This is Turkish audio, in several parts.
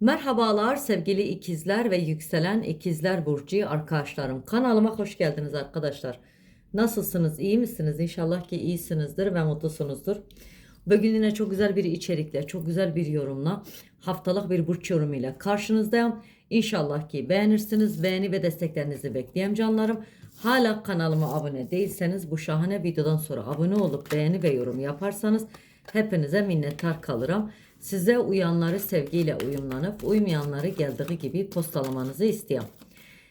Merhabalar sevgili ikizler ve yükselen ikizler burcu arkadaşlarım. Kanalıma hoş geldiniz arkadaşlar. Nasılsınız? İyi misiniz? İnşallah ki iyisinizdir ve mutlusunuzdur. Bugün yine çok güzel bir içerikle, çok güzel bir yorumla, haftalık bir burç yorumuyla karşınızdayım. İnşallah ki beğenirsiniz. Beğeni ve desteklerinizi bekleyeyim canlarım. Hala kanalıma abone değilseniz bu şahane videodan sonra abone olup beğeni ve yorum yaparsanız hepinize minnettar kalırım. Size uyanları sevgiyle uyumlanıp uymayanları geldiği gibi postalamanızı istiyorum.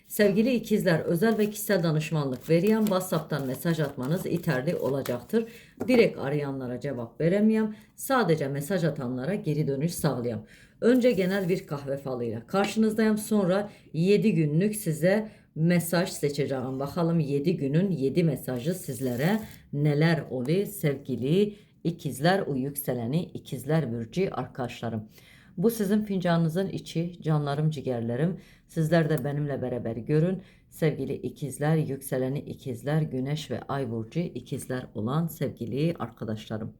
Sevgili ikizler özel ve kişisel danışmanlık veriyen WhatsApp'tan mesaj atmanız yeterli olacaktır. Direkt arayanlara cevap veremeyem. Sadece mesaj atanlara geri dönüş sağlayam. Önce genel bir kahve falıyla karşınızdayım. Sonra 7 günlük size mesaj seçeceğim. Bakalım 7 günün 7 mesajı sizlere neler oluyor sevgili ikizler u yükseleni ikizler burcu arkadaşlarım. Bu sizin fincanınızın içi, canlarım, ciğerlerim. Sizler de benimle beraber görün. Sevgili ikizler, yükseleni ikizler, güneş ve ay burcu ikizler olan sevgili arkadaşlarım.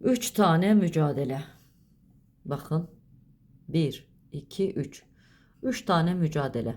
Üç tane mücadele. Bakın. Bir, iki, üç. Üç tane mücadele.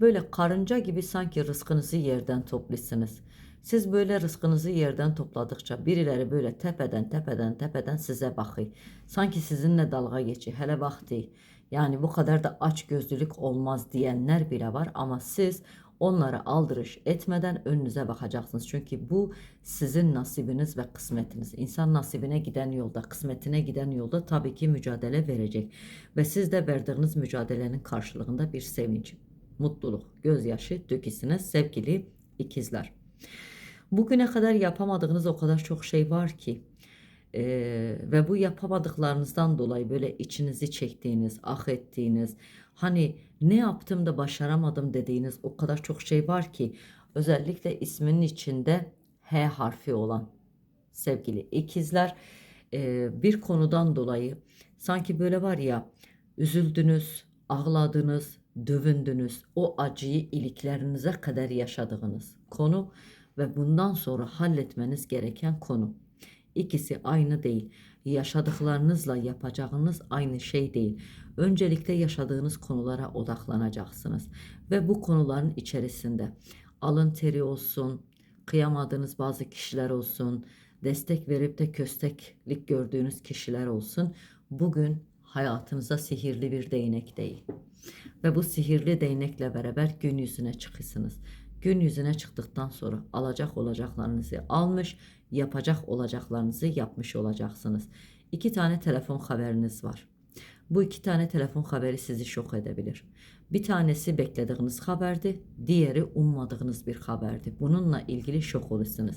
Böyle karınca gibi sanki rızkınızı yerden topluyorsunuz. Siz böyle rızkınızı yerden topladıkça birileri böyle tepeden tepeden tepeden size bakıyor. Sanki sizinle dalga geçiyor. Hele vakti. Yani bu kadar da aç gözlülük olmaz diyenler bile var ama siz onları aldırış etmeden önünüze bakacaksınız. Çünkü bu sizin nasibiniz ve kısmetiniz. İnsan nasibine giden yolda, kısmetine giden yolda tabii ki mücadele verecek. Ve siz de verdiğiniz mücadelenin karşılığında bir sevinç, mutluluk, gözyaşı döküsünüz sevgili ikizler. Bugüne kadar yapamadığınız o kadar çok şey var ki eee, ve bu yapamadıklarınızdan dolayı böyle içinizi çektiğiniz, ah ettiğiniz, hani ne yaptım da başaramadım dediğiniz o kadar çok şey var ki özellikle isminin içinde H harfi olan sevgili ikizler eee, bir konudan dolayı sanki böyle var ya üzüldünüz, ağladınız, dövündünüz, o acıyı iliklerinize kadar yaşadığınız konu ve bundan sonra halletmeniz gereken konu. İkisi aynı değil. Yaşadıklarınızla yapacağınız aynı şey değil. Öncelikle yaşadığınız konulara odaklanacaksınız ve bu konuların içerisinde alın teri olsun, kıyamadığınız bazı kişiler olsun, destek verip de kösteklik gördüğünüz kişiler olsun. Bugün hayatınıza sihirli bir değnek değil. Ve bu sihirli değnekle beraber gün yüzüne çıkıyorsunuz. Gün yüzüne çıktıktan sonra alacak olacaklarınızı almış, yapacak olacaklarınızı yapmış olacaksınız. İki tane telefon haberiniz var. Bu iki tane telefon haberi sizi şok edebilir. Bir tanesi beklediğiniz haberdi, diğeri ummadığınız bir haberdi. Bununla ilgili şok olursunuz.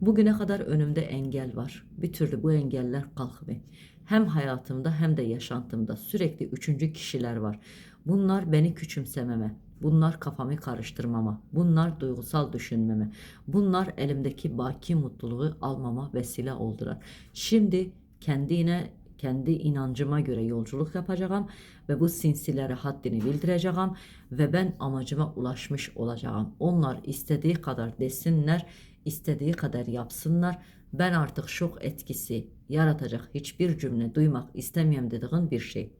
Bugüne kadar önümde engel var. Bir türlü bu engeller kalkmıyor. Hem hayatımda hem de yaşantımda sürekli üçüncü kişiler var. Bunlar beni küçümsememe, bunlar kafamı karıştırmama, bunlar duygusal düşünmeme, bunlar elimdeki baki mutluluğu almama vesile oldular. Şimdi kendine kendi inancıma göre yolculuk yapacağım ve bu sinsilere haddini bildireceğim ve ben amacıma ulaşmış olacağım. Onlar istediği kadar desinler, istediği kadar yapsınlar. Ben artık şok etkisi yaratacak hiçbir cümle duymak istemiyorum dediğin bir şey.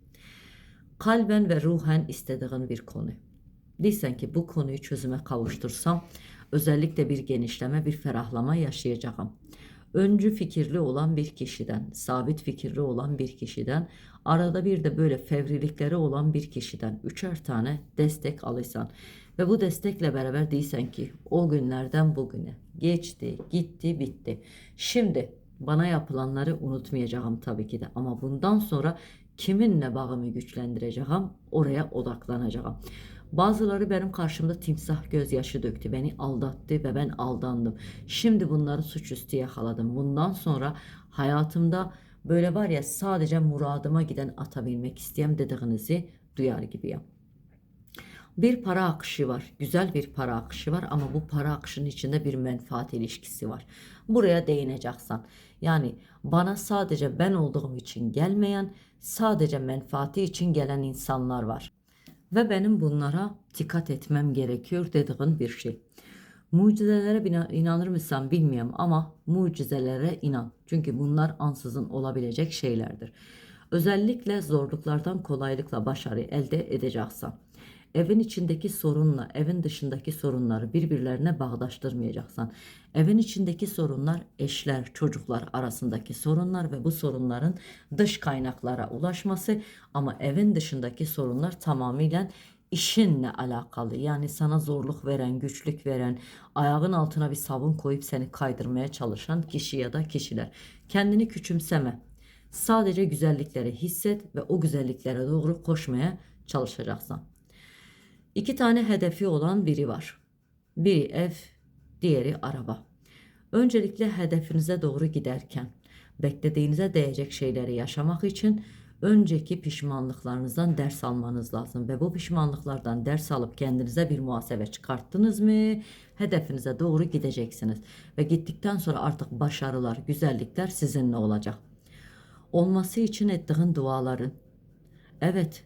Kalben ve ruhen istediğin bir konu. Değilsen ki bu konuyu çözüme kavuştursam özellikle bir genişleme, bir ferahlama yaşayacağım. Öncü fikirli olan bir kişiden, sabit fikirli olan bir kişiden, arada bir de böyle fevrilikleri olan bir kişiden üçer tane destek alırsan ve bu destekle beraber değilsen ki o günlerden bugüne geçti, gitti, bitti. Şimdi bana yapılanları unutmayacağım tabii ki de ama bundan sonra kiminle bağımı güçlendireceğim, oraya odaklanacağım. Bazıları benim karşımda timsah gözyaşı döktü, beni aldattı ve ben aldandım. Şimdi bunları suçüstü yakaladım. Bundan sonra hayatımda böyle var ya sadece muradıma giden ata binmek isteyen dediğinizi duyar gibiyim. Bir para akışı var. Güzel bir para akışı var ama bu para akışının içinde bir menfaat ilişkisi var. Buraya değineceksen. Yani bana sadece ben olduğum için gelmeyen, sadece menfaati için gelen insanlar var. Ve benim bunlara dikkat etmem gerekiyor dediğin bir şey. Mucizelere inanır mısın bilmiyorum ama mucizelere inan. Çünkü bunlar ansızın olabilecek şeylerdir. Özellikle zorluklardan kolaylıkla başarı elde edeceksin. Evin içindeki sorunla evin dışındaki sorunları birbirlerine bağdaştırmayacaksın. Evin içindeki sorunlar eşler, çocuklar arasındaki sorunlar ve bu sorunların dış kaynaklara ulaşması ama evin dışındaki sorunlar tamamıyla işinle alakalı. Yani sana zorluk veren, güçlük veren, ayağın altına bir sabun koyup seni kaydırmaya çalışan kişi ya da kişiler. Kendini küçümseme. Sadece güzellikleri hisset ve o güzelliklere doğru koşmaya çalışacaksın. İki tane hedefi olan biri var. Biri ev, diğeri araba. Öncelikle hedefinize doğru giderken beklediğinize değecek şeyleri yaşamak için önceki pişmanlıklarınızdan ders almanız lazım ve bu pişmanlıklardan ders alıp kendinize bir muhasebe çıkarttınız mı hedefinize doğru gideceksiniz ve gittikten sonra artık başarılar, güzellikler sizinle olacak. Olması için ettiğin duaların Evet,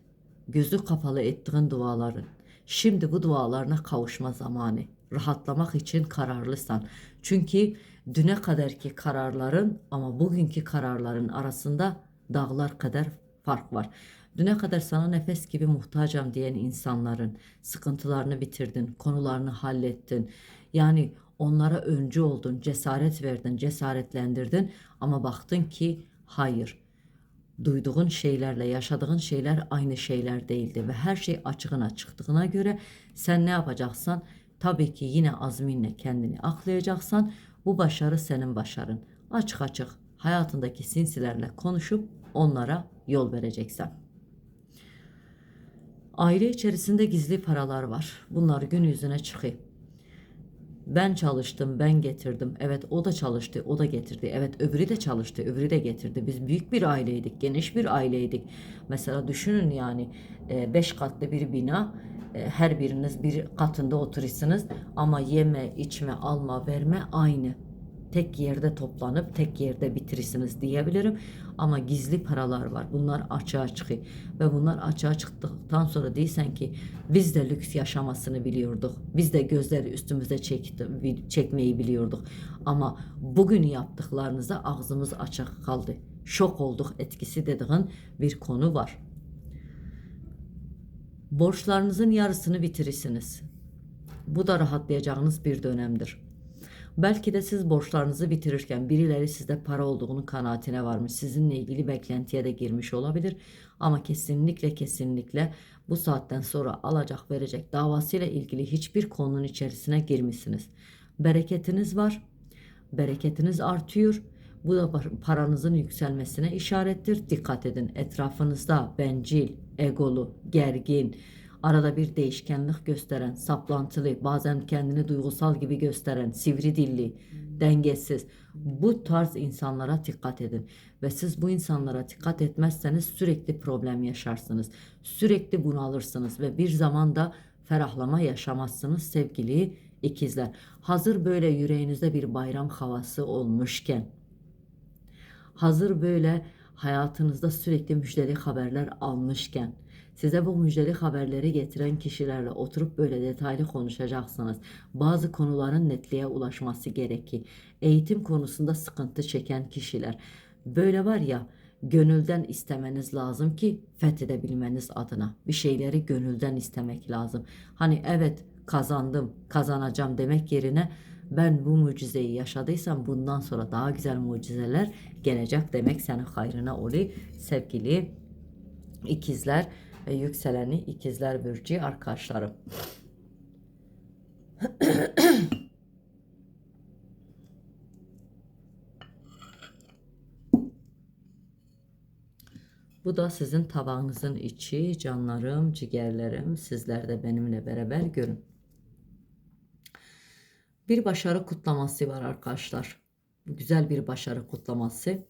gözü kapalı ettiğin duaların. Şimdi bu dualarına kavuşma zamanı. Rahatlamak için kararlısan. Çünkü düne kadarki kararların ama bugünkü kararların arasında dağlar kadar fark var. Düne kadar sana nefes gibi muhtacam diyen insanların sıkıntılarını bitirdin, konularını hallettin. Yani onlara öncü oldun, cesaret verdin, cesaretlendirdin ama baktın ki hayır duyduğun şeylerle yaşadığın şeyler aynı şeyler değildi ve her şey açığına çıktığına göre sen ne yapacaksan tabii ki yine azminle kendini aklayacaksan bu başarı senin başarın. Açık açık hayatındaki sinsilerle konuşup onlara yol vereceksen. Aile içerisinde gizli paralar var. Bunlar gün yüzüne çıkıyor. Ben çalıştım, ben getirdim. Evet o da çalıştı, o da getirdi. Evet öbürü de çalıştı, öbürü de getirdi. Biz büyük bir aileydik, geniş bir aileydik. Mesela düşünün yani e, beş katlı bir bina. e, Her biriniz bir katında oturursunuz ama yeme, içme, alma, verme aynı tek yerde toplanıp tek yerde bitirirsiniz diyebilirim. Ama gizli paralar var. Bunlar açığa çıkıyor. Ve bunlar açığa çıktıktan sonra değilsen ki biz de lüks yaşamasını biliyorduk. Biz de gözleri üstümüze çekti, çekmeyi biliyorduk. Ama bugün yaptıklarınıza ağzımız açık kaldı. Şok olduk etkisi dediğin bir konu var. Borçlarınızın yarısını bitirirsiniz. Bu da rahatlayacağınız bir dönemdir. Belki de siz borçlarınızı bitirirken birileri sizde para olduğunu kanaatine varmış. Sizinle ilgili beklentiye de girmiş olabilir. Ama kesinlikle kesinlikle bu saatten sonra alacak verecek davasıyla ilgili hiçbir konunun içerisine girmişsiniz. Bereketiniz var. Bereketiniz artıyor. Bu da paranızın yükselmesine işarettir. Dikkat edin etrafınızda bencil, egolu, gergin, arada bir değişkenlik gösteren, saplantılı, bazen kendini duygusal gibi gösteren, sivri dilli, dengesiz. Bu tarz insanlara dikkat edin ve siz bu insanlara dikkat etmezseniz sürekli problem yaşarsınız. Sürekli bunalırsınız ve bir zaman da ferahlama yaşamazsınız sevgili ikizler. Hazır böyle yüreğinizde bir bayram havası olmuşken, hazır böyle hayatınızda sürekli müjdeli haberler almışken, Size bu müjdeli haberleri getiren kişilerle oturup böyle detaylı konuşacaksınız. Bazı konuların netliğe ulaşması gerekir. Eğitim konusunda sıkıntı çeken kişiler. Böyle var ya gönülden istemeniz lazım ki fethedebilmeniz adına. Bir şeyleri gönülden istemek lazım. Hani evet kazandım, kazanacağım demek yerine ben bu mucizeyi yaşadıysam bundan sonra daha güzel mucizeler gelecek demek senin hayrına oluyor sevgili ikizler yükseleni ikizler burcu arkadaşlarım. Bu da sizin tabağınızın içi, canlarım, ciğerlerim. Sizler de benimle beraber görün. Bir başarı kutlaması var arkadaşlar. Güzel bir başarı kutlaması.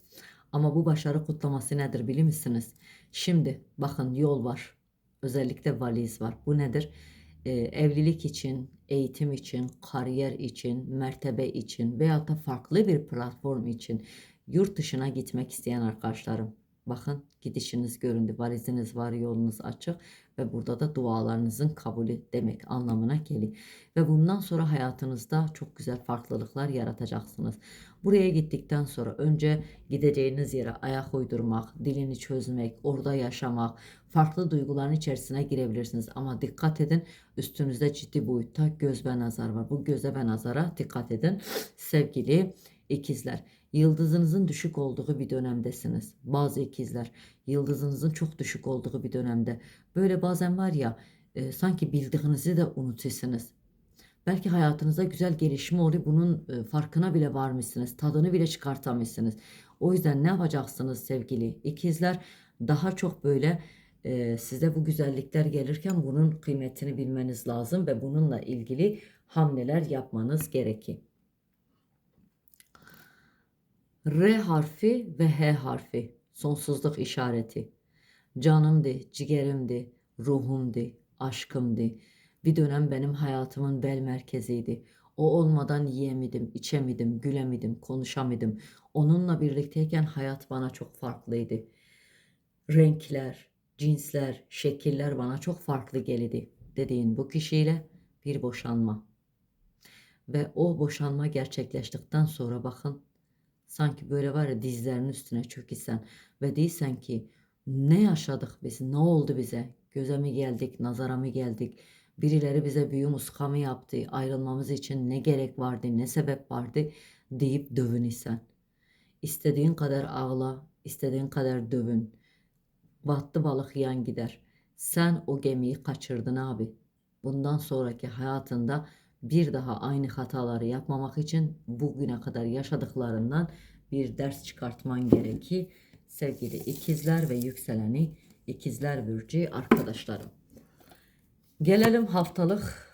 Ama bu başarı kutlaması nedir bilir misiniz? Şimdi bakın yol var. Özellikle valiz var. Bu nedir? Ee, evlilik için, eğitim için, kariyer için, mertebe için veya da farklı bir platform için yurt dışına gitmek isteyen arkadaşlarım. Bakın gidişiniz göründü. Valiziniz var, yolunuz açık ve burada da dualarınızın kabulü demek anlamına geliyor. Ve bundan sonra hayatınızda çok güzel farklılıklar yaratacaksınız. Buraya gittikten sonra önce gideceğiniz yere ayak uydurmak, dilini çözmek, orada yaşamak, farklı duyguların içerisine girebilirsiniz. Ama dikkat edin üstünüzde ciddi boyutta göz ve nazar var. Bu göze ve nazara dikkat edin sevgili ikizler. Yıldızınızın düşük olduğu bir dönemdesiniz. Bazı ikizler yıldızınızın çok düşük olduğu bir dönemde. Böyle bazen var ya e, sanki bildiğinizi de unutuyorsunuz. Belki hayatınızda güzel gelişme oluyor. Bunun e, farkına bile varmışsınız. Tadını bile çıkartamışsınız. O yüzden ne yapacaksınız sevgili ikizler? Daha çok böyle e, size bu güzellikler gelirken bunun kıymetini bilmeniz lazım ve bununla ilgili hamleler yapmanız gerekir. R harfi ve H harfi sonsuzluk işareti. Canımdı, ciğerimdi, ruhumdu, aşkımdı. Bir dönem benim hayatımın bel merkeziydi. O olmadan yiyemedim, içemedim, gülemedim, konuşamadım. Onunla birlikteyken hayat bana çok farklıydı. Renkler, cinsler, şekiller bana çok farklı geldi. Dediğin bu kişiyle bir boşanma. Ve o boşanma gerçekleştikten sonra bakın Sanki böyle var ya dizlerinin üstüne çökisen ve değilsen ki ne yaşadık biz, ne oldu bize? Göze mi geldik, nazara mı geldik? Birileri bize büyü muska mı yaptı? Ayrılmamız için ne gerek vardı, ne sebep vardı deyip dövün isen. İstediğin kadar ağla, istediğin kadar dövün. Battı balık yan gider. Sen o gemiyi kaçırdın abi. Bundan sonraki hayatında bir daha aynı hataları yapmamak için bugüne kadar yaşadıklarından bir ders çıkartman gerekir. Sevgili ikizler ve yükseleni ikizler burcu arkadaşlarım. Gelelim haftalık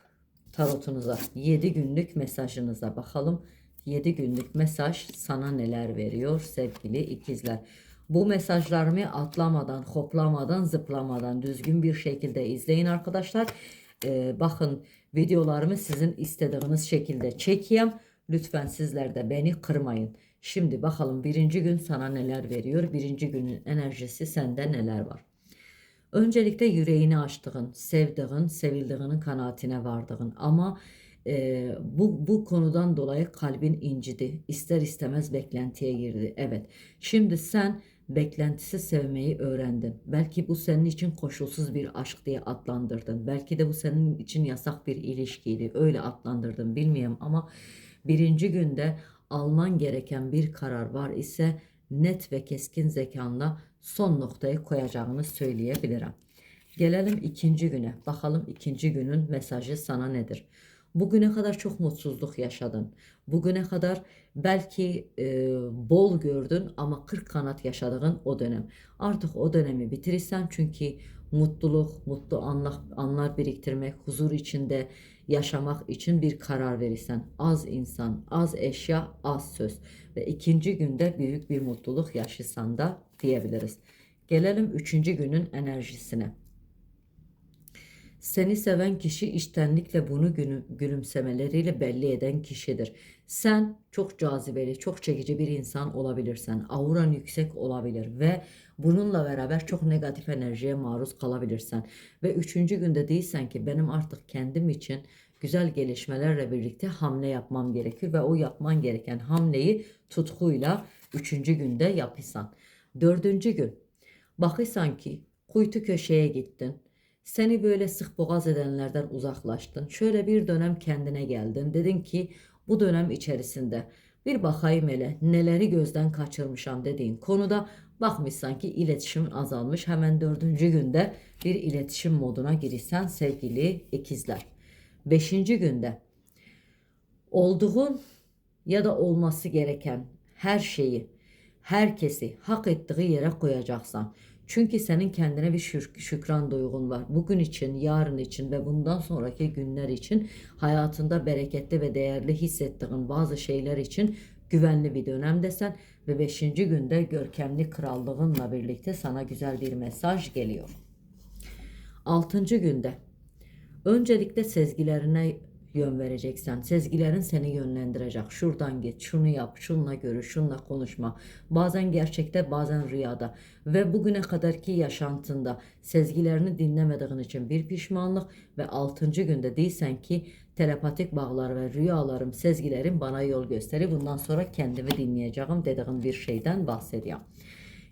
tarotunuza. 7 günlük mesajınıza bakalım. 7 günlük mesaj sana neler veriyor sevgili ikizler. Bu mesajlarımı atlamadan, hoplamadan, zıplamadan düzgün bir şekilde izleyin arkadaşlar. Ee, bakın videolarımı sizin istediğiniz şekilde çekeyim. Lütfen sizler de beni kırmayın. Şimdi bakalım birinci gün sana neler veriyor? Birinci günün enerjisi sende neler var? Öncelikle yüreğini açtığın, sevdiğin, sevildiğinin kanaatine vardığın ama e, bu, bu konudan dolayı kalbin incidi. İster istemez beklentiye girdi. Evet. Şimdi sen beklentisi sevmeyi öğrendin. Belki bu senin için koşulsuz bir aşk diye adlandırdın. Belki de bu senin için yasak bir ilişkiydi. Öyle adlandırdın bilmiyorum ama birinci günde alman gereken bir karar var ise net ve keskin zekanla son noktayı koyacağını söyleyebilirim. Gelelim ikinci güne. Bakalım ikinci günün mesajı sana nedir? Bugüne kadar çok mutsuzluk yaşadın. Bugüne kadar belki e, bol gördün ama 40 kanat yaşadığın o dönem. Artık o dönemi bitirirsen çünkü mutluluk, mutlu anlar, anlar biriktirmek, huzur içinde yaşamak için bir karar verirsen. Az insan, az eşya, az söz. Ve ikinci günde büyük bir mutluluk yaşasan da diyebiliriz. Gelelim üçüncü günün enerjisine. Seni seven kişi iştenlikle bunu gülümsemeleriyle belli eden kişidir. Sen çok cazibeli, çok çekici bir insan olabilirsen, auran yüksek olabilir ve bununla beraber çok negatif enerjiye maruz kalabilirsen ve üçüncü günde değilsen ki benim artık kendim için güzel gelişmelerle birlikte hamle yapmam gerekir ve o yapman gereken hamleyi tutkuyla üçüncü günde yapırsan. Dördüncü gün bakırsan ki kuytu köşeye gittin seni böyle sık boğaz edenlerden uzaklaştın. Şöyle bir dönem kendine geldin. Dedin ki bu dönem içerisinde bir bakayım hele neleri gözden kaçırmışam dediğin konuda bakmışsan ki iletişimin azalmış. Hemen dördüncü günde bir iletişim moduna girişsen sevgili ikizler. Beşinci günde olduğun ya da olması gereken her şeyi, herkesi hak ettiği yere koyacaksan. Çünkü senin kendine bir şük şükran duygun var. Bugün için, yarın için ve bundan sonraki günler için hayatında bereketli ve değerli hissettiğin bazı şeyler için güvenli bir dönemdesen ve 5. günde görkemli krallığınla birlikte sana güzel bir mesaj geliyor. 6. günde öncelikle sezgilerine yön vereceksen. Sezgilerin seni yönlendirecek. Şuradan git, şunu yap, şununla görüş, şununla konuşma. Bazen gerçekte, bazen rüyada. Ve bugüne kadarki yaşantında sezgilerini dinlemediğin için bir pişmanlık ve 6. günde değilsen ki telepatik bağlar ve rüyalarım, sezgilerim bana yol gösterir. Bundan sonra kendimi dinleyeceğim dediğin bir şeyden bahsediyorum.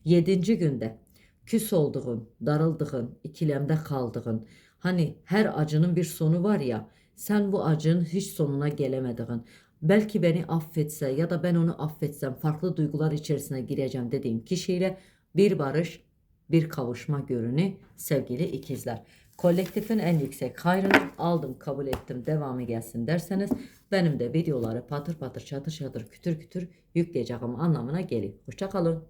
7. günde küs olduğun, darıldığın, ikilemde kaldığın, hani her acının bir sonu var ya, sen bu acının hiç sonuna gelemediğin, belki beni affetse ya da ben onu affetsem farklı duygular içerisine gireceğim dediğim kişiyle bir barış, bir kavuşma görünü sevgili ikizler. Kolektifin en yüksek hayrını aldım, kabul ettim, devamı gelsin derseniz benim de videoları patır patır çatır çatır kütür kütür yükleyeceğim anlamına gelir. Hoşçakalın.